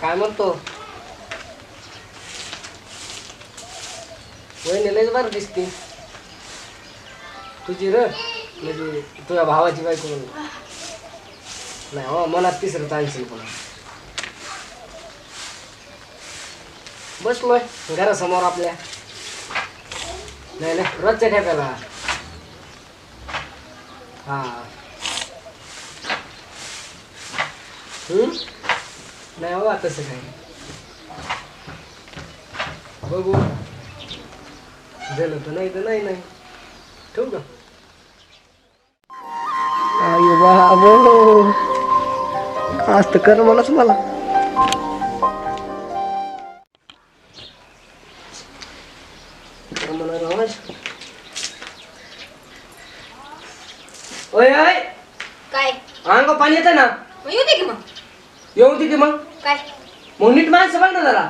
काय म्हणतो? वहिनी लयच बरं दिसते. तुझी र म्हणजे तुझ्या भावाची बायको म्हणून. नाही हो मनात तिसरं चालशील पण. बसलोय घरासमोर आपल्या. नाही नाही रोजच्या ठेप्याला हा. हम्म? नाही हो तसं काही बघू. झालं तर नाही तर नाही नाही. ठेवू का? अयो बाबो. आज तर कर मलाच मला. ओय ओय. काय? अंग पाणी येतं ना? मग येऊ दे की मग. येऊ दे की मग. काय? मग नीट माणसं बघ ना जरा.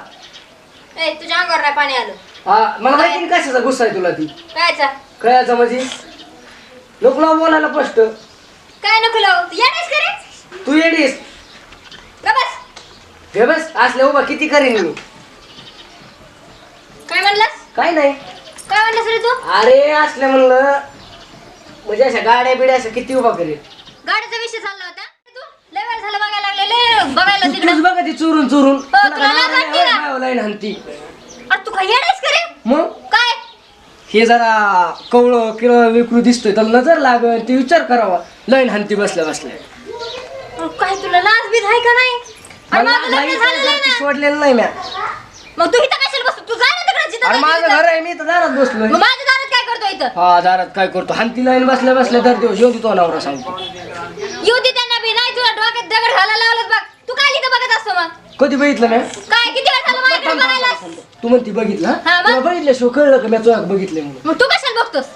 ए तुझ्या अंगावर नाही पाणी आलं. हा मला माहिती कशाचा गुस्सा आहे तुला ती. कायचा? कळायचं म्हणजे? लावू बोलायला स्पष्ट. काय नको लावू? तू येण्यास करे तू येडीस. का बस? घे बस असल्या उभा किती करीन मी. काय म्हणलास? काय नाही. काय म्हणलास रे तू? अरे असल्या म्हणलं. म्हणजे अशा गाड्या बिड्या असं किती उभा करेल गाडीचा विषय चालला होता. तू लय वेळ झालं लय बघायला तूच तिकडं. बघा ती चुरून चुरून. हो, तुला लाज वाटते का? लाईन हंती. अरे तू काय येण्यास करे मग? काय? हे जरा कवळं किंवा विकृ दिसतोय त्याला नजर लागल ते विचार करावा. लाईन हंती बसल्या बसल्या. अरे काय तुला लाज बीज आहे का नाही? अरे मला माझं लग्न माहिती झालेलं आहे आहे ती ना. सोडलेलं नाही म्या मग तू इथं कशाला बसतो? तू जा ना तिकडे जिथं अरे जायचं माझं. घर आहे मी तर दारात बसलोय. मग माझ्या दारात काय करतो इथं? हा दारात काय करतो? हंती लाईन बसल्या बसल्या दर दिवस येऊ तो नवरा सांगतो येऊ दे त्यांना बी नाही तुला डोक्यात दगड घालायला लावलं बघ. तू काय इथं बघत असतो मग? कधी बघितलं म्या काय किती वेळ झालं माझ्याकडे बघायलास? तू म्हणती बघितलं हा? मग? तुला बघितल्याशिवाय कळलं का? मी तुला बघितलंय म्हणून. मग तू कशाला बघतोस?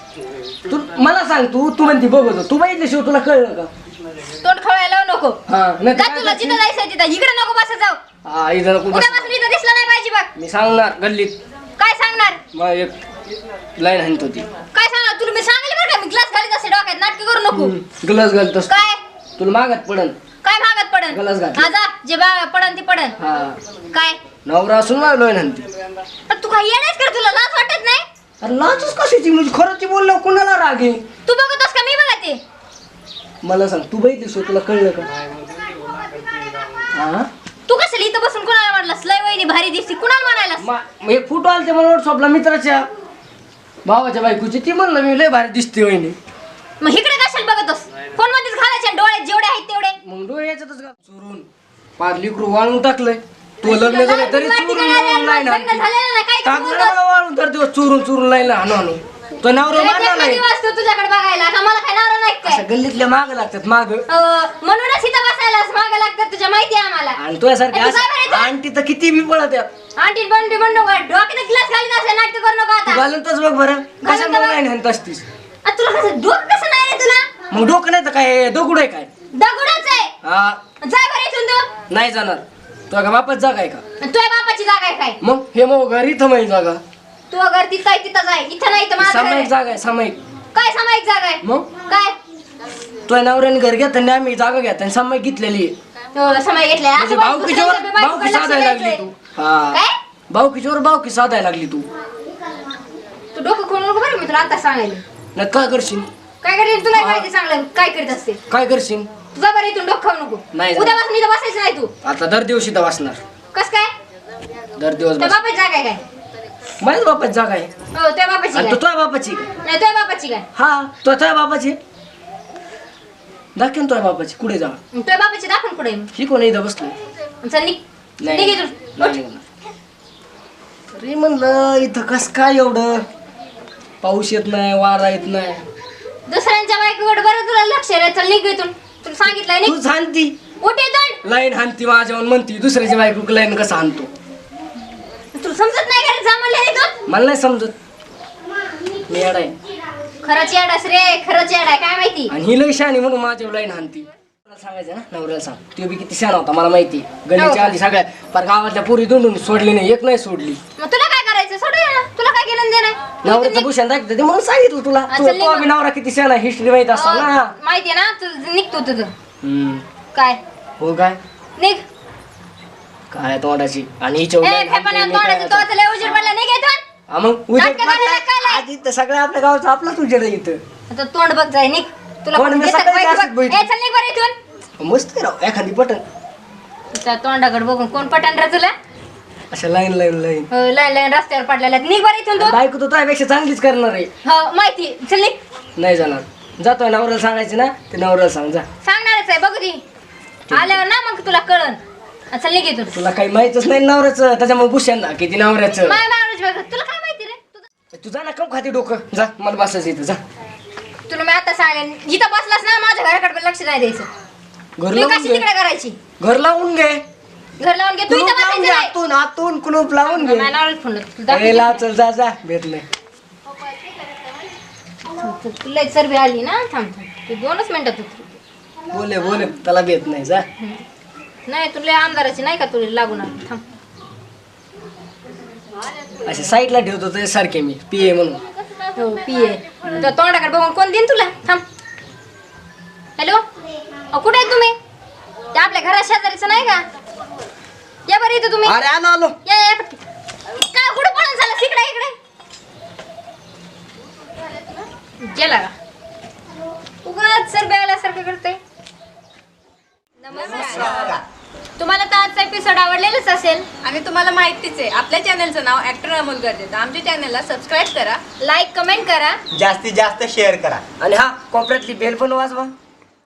तू मला सांग तू तू म्हणती बघतो. तू बघितल्याशिवाय तुला कळलं का? तोंड खवळायला लावू नको. हा नाही तर जा काय तुला करशील? जिथं जायचं तिथं. इकडे नको बसत जाऊ. हा इथं नको बस. इथं दिसलं नाही पाहिजे बघ. मी सांगणार गल्लीत. काय सांगणार? मग एक लाईन हंत होती काय सांगणार? तुला मी सांगितलं बरं का? मी ग्लास घालीत असे डोक्यात. नाटकी करू नको. गलस घालतोस काय? तुला मागत पडन. काय भागात पडन? ग्लास घातला. हा जा जे बा पडन ते पडन. हा. काय? नवरा असून हंती अरे तू काय येण्यास कर तुला लाज वाटत नाही? अरे लाचच कशाची? म्हणजे खरंच बोललो कुणाला राग आहे? तू बघतोस का? मी बघते. मला सांग तू बघितलीस तुला कळलं का? हा? तू कशाला इथं बसून कुणाला म्हटलास लय वहिनी भारी दिसती कुणाला म्हणायलास मा- एक फोटो आलते मला व्हॉट्सअपला मित्राच्या भावाच्या बायकोची ती म्हणलं मी लय भारी दिसते वहिनी. मग इकडे कशाला बघतोस फोन मध्येच घालायचे डोळे जेवढे आहेत तेवढे. मग डोळे याच्यातच घाल. चोरून. वाळून टाकलंय. तू लग्न झालं तरी वाटी चोरून करायला नाही ना लग्न झालेलं नाही, काय काय टाकलं बोलतोस? मला वाळून तर दिवस चोरून चोरून नाही ना आणू आणू. तो नवरा मारला नाही तुझ्याकडे बघायला. का मला काय नवरा नाही काय असं गल्लीतल्या माग लागतात माग. म्हणूनच इथं बसायलाच मागं लागतात तुझ्या माहिती आहे आम्हाला. आणि तू काय असं? आणटी तर किती बी पळत आहेत आंटी म्हणू नका. डोक्यात ग्लास घालीत असेल नाटक करू नका आता. घालून तच बघ बरं. घालून कशा तर बघ. नाही हाणत असतीस आ, तुला कसं डोकं कसं नाही रे तुला? मग डोकं नाही तर काय? दगड आहे काय? दगडच आहे. हा. जाय बरं इथून तू नाही जाणार. तुझ्या बापाच जागा आहे का? आणि तुझ्या बापाची जागा आहे काय? मग हे मग घर इथं माहिती जागा. तू अगर तिथं आहे तिथं जाय इथं नाही तर माझं घर सामायिक आहे. जागा आहे सामायिक. काय सामायिक जागा आहे? मग? काय? तुझ्या नवऱ्याने घर घेताना आम्ही जागा घेताना सामायिक घेतलेली आहे. हो, समय घेतलाय म्हणजे असं भाऊकी बायकोकडे साधायला लक्ष लागली तू. हा. काय? भाऊकी साधायला लागली तू. तू डोकं खोलू नको बरं मी तुला आता सांगायला. नाही काय करशील? काय करेल तुला माहिती चांगलं काय करीत असते काय करशील? तुझा बरं इथून डोकं खाऊ नको. नाही. उद्यापासून इथं बसायचं नाही तू. आता दर दिवशी तर वाचणार कस काय? दर दिवस त्या बस बापाची जागा आहे काय? माझ्या बापाची जागा आहे. हो त्या बापाची आणि काय? तो तुझ्या बापाची का? नाही तुझ्या बापाची काय? हा तो तुझ्या बापाची दाखव तुझ्या बापाची कुठे जा? तुझ्या बापाची दाखवून पुढे ही कोण इथं बसलं. चल निघ. नाही निघ इथून. नाही निघणार. तरी म्हणलं इथं कस काय एवढं? पाऊस येत नाही वारा येत नाही. दुसऱ्यांच्या बायकोकडे बरं तुला लक्ष रे. चल निघ इथून. तुला सांगितलंय निघ. तू सांगती उठ इथून. लाईन हाणती माझ्यावर म्हणती दुसऱ्याची बायको लाईन कसं हाणतो? तुला समजत नाही का रे? जा म्हणलं इथून. मला नाही समजत. मी येडा आहे. खरंच येडास रे खरंच येडाय काय माहिती? आणि ही लई शाणी म्हणून माझ्यावर लाईन हाणती. मला सांगायचं ना नवऱ्याला सांग. तो बी किती शाणा होता मला माहिती गल्लीच्या हो. आधी सगळ्या पर गावातल्या पुरी दोंडून सोडली नाही एक नाही सोडली. मग तुला काय करायचं सोड ना तुला काय केलं देणार नवऱ्याचं भूषण दाखवते ते म्हणून सांगितलं तुला. तू चल निघ तो बी नवरा किती शाणा हिस्ट्री माहीत असतो ना. माहितीये ना तू निघतो तुझं. हम्म. काय? हो काय? निघ. काय तोंडाची? आणि हिच्या ए उलट लय पडला हा मग उजेड नाटकं करायला मारताय. काय आज इथं सगळं आपल्या गावचं आपलाच उजेड आहे इथं. आता तोंड बघ जाय निघ. तुला तोंड कोण मी देतं सकाळी बाई, असंच बघ. ए बघितलं. चल निघ बरं इथून. मस्त आहे राव एखादी पटन. त्या तोंडाकडे बघून कोण पटन रे तुला? अशा लाईन लाईन लाईन. हो, लाईन लाईन रस्त्यावर पडलेल्या आहेत. निघ बरं इथून तू. बायको तर तुझ्यापेक्षा चांगलीच करणार आहे. हो माहिती. चल निघ. नाही जाणार. जातोय नवऱ्याला सांगायचं ना ते नवऱ्याला सांग जा. सांगणारच आहे बघू ती आल्यावर ना मग तुला कळन. हा, चल निघ इथून. तुला काही माहितच नाही नवऱ्याचं त्याच्यामुळे गुशान ना किती नवऱ्याचं. माय माणूस बघ तुला काय माहिती रे? तुझं- तू जा ना कम खाती डोकं. जा मला बसायचं इथं जा. तुला मी आता सांगेन. जिथं बसलास ना माझ्या घराकडे पण लक्ष नाही द्यायचं. घर मी लावून कशी घे. तिकडे करायची? घर लावून घे. घर लावून घे. तू कुलूप इथं लावून बसायचं घे नाही आतून आतून कुलूप लावून घे. माझ्या नावावर फोन. तुला ए. लाव चल जा जा भेट नाही तू- तुला एक सर्वे आली ना? थांब थांब. तू दोनच मिनिटात उतरू बोले बोले त्याला भेट नाही जा. नाही तुला आमदाराची नाही का? तुला लागून आली. थांब. असे साईडला ठेवतो ते सारखे मी पीए म्हणून. हो पिये तर तोंडाकडे बघून कोण देईन तुला? थांब. हॅलो अहो कुठे आहे तुम्ही? ते आपल्या घरा शेजारीचं नाही का? या बरं इथं तुम्ही? अरे आलो आलो. या या पटकन. काय कुठं पळून झालं? इकडे इकडे. गेला का? उगाच सर बेवल्यासारखं करते नमस्कार. तुम्हाला तर आजचा एपिसोड आवडलेलाच असेल. आणि तुम्हाला माहितीच आहे आपल्या चॅनलचं नाव ऍक्टर अमोल गरजेचं आमच्या चॅनलला सबस्क्राईब करा लाईक कमेंट करा. जास्तीत जास्त शेअर करा. आणि हा कोपऱ्यातली बेल पण वाजवा.